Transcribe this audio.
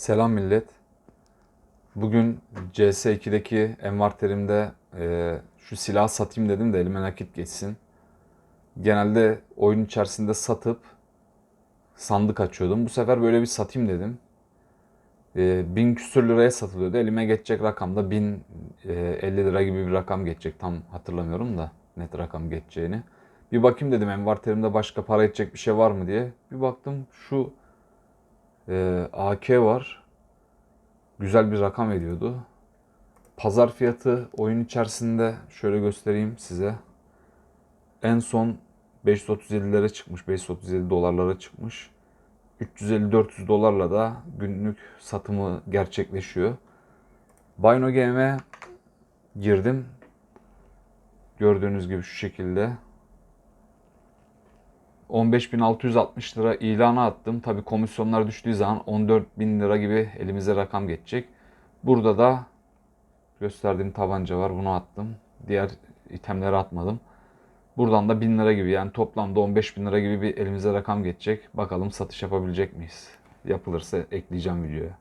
Selam millet. Bugün CS2'deki envanterimde e, şu silahı satayım dedim de elime nakit geçsin. Genelde oyun içerisinde satıp sandık açıyordum. Bu sefer böyle bir satayım dedim. E, bin küsür liraya satılıyordu. Elime geçecek rakam da 1050 lira gibi bir rakam geçecek. Tam hatırlamıyorum da net rakam geçeceğini. Bir bakayım dedim envanterimde başka para edecek bir şey var mı diye. Bir baktım şu e, AK var. Güzel bir rakam ediyordu. Pazar fiyatı oyun içerisinde şöyle göstereyim size. En son 537'lere çıkmış. 537 dolarlara çıkmış. 350-400 dolarla da günlük satımı gerçekleşiyor. Bino Game'e girdim. Gördüğünüz gibi şu şekilde. 15.660 lira ilana attım. Tabi komisyonlar düştüğü zaman 14.000 lira gibi elimize rakam geçecek. Burada da gösterdiğim tabanca var. Bunu attım. Diğer itemleri atmadım. Buradan da 1000 lira gibi yani toplamda 15.000 lira gibi bir elimize rakam geçecek. Bakalım satış yapabilecek miyiz? Yapılırsa ekleyeceğim videoya.